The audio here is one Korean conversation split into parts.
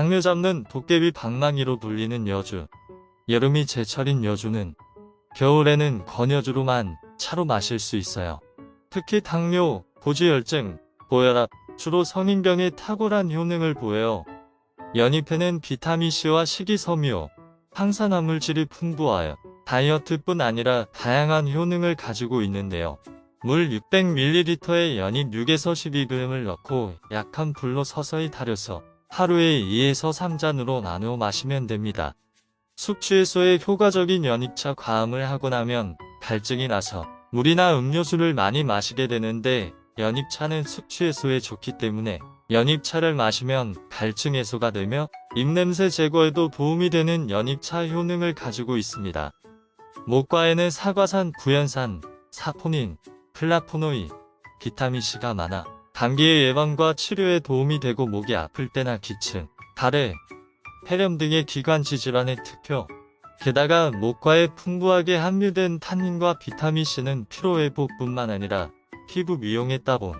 당뇨 잡는 도깨비 방망이로 불리는 여주. 여름이 제철인 여주는 겨울에는 건여주로만 차로 마실 수 있어요. 특히 당뇨, 고지혈증, 고혈압, 주로 성인병에 탁월한 효능을 보여요. 연잎에는 비타민C와 식이섬유, 항산화물질이 풍부하여 다이어트뿐 아니라 다양한 효능을 가지고 있는데요. 물 600ml에 연잎 6에서 12g을 넣고 약한 불로 서서히 달여서 하루에 2에서 3잔으로 나누어 마시면 됩니다. 숙취해소에 효과적인 연잎차 과음을 하고 나면 갈증이 나서 물이나 음료수를 많이 마시게 되는데 연잎차는 숙취해소에 좋기 때문에 연잎차를 마시면 갈증 해소가 되며 입냄새 제거에도 도움이 되는 연잎차 효능을 가지고 있습니다. 목과에는 사과산, 구연산, 사포닌, 플라포노이, 비타민C가 많아 감기의 예방과 치료에 도움이 되고 목이 아플 때나 기침, 가래, 폐렴 등의 기관지 질환에 특효. 게다가 목과에 풍부하게 함유된 탄닌과 비타민C는 피로회복뿐만 아니라 피부 미용에 따봉.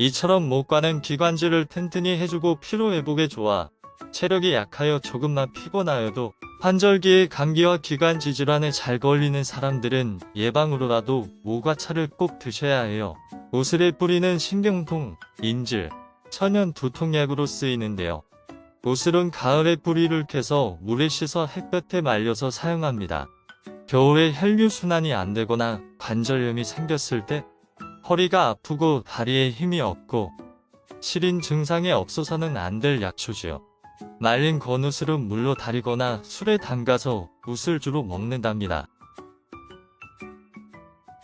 이처럼 목과는 기관지를 튼튼히 해주고 피로회복에 좋아 체력이 약하여 조금만 피곤하여도 환절기에 감기와 기관지 질환에 잘 걸리는 사람들은 예방으로라도 모과차를 꼭 드셔야 해요. 오슬에 뿌리는 신경통, 인질, 천연 두통약으로 쓰이는데요. 오슬은 가을에 뿌리를 캐서 물에 씻어 햇볕에 말려서 사용합니다. 겨울에 혈류순환이 안 되거나 관절염이 생겼을 때 허리가 아프고 다리에 힘이 없고 시린 증상이 없어서는 안 될 약초지요. 말린 건우슬은 물로 달이거나 술에 담가서 우슬주로 먹는답니다.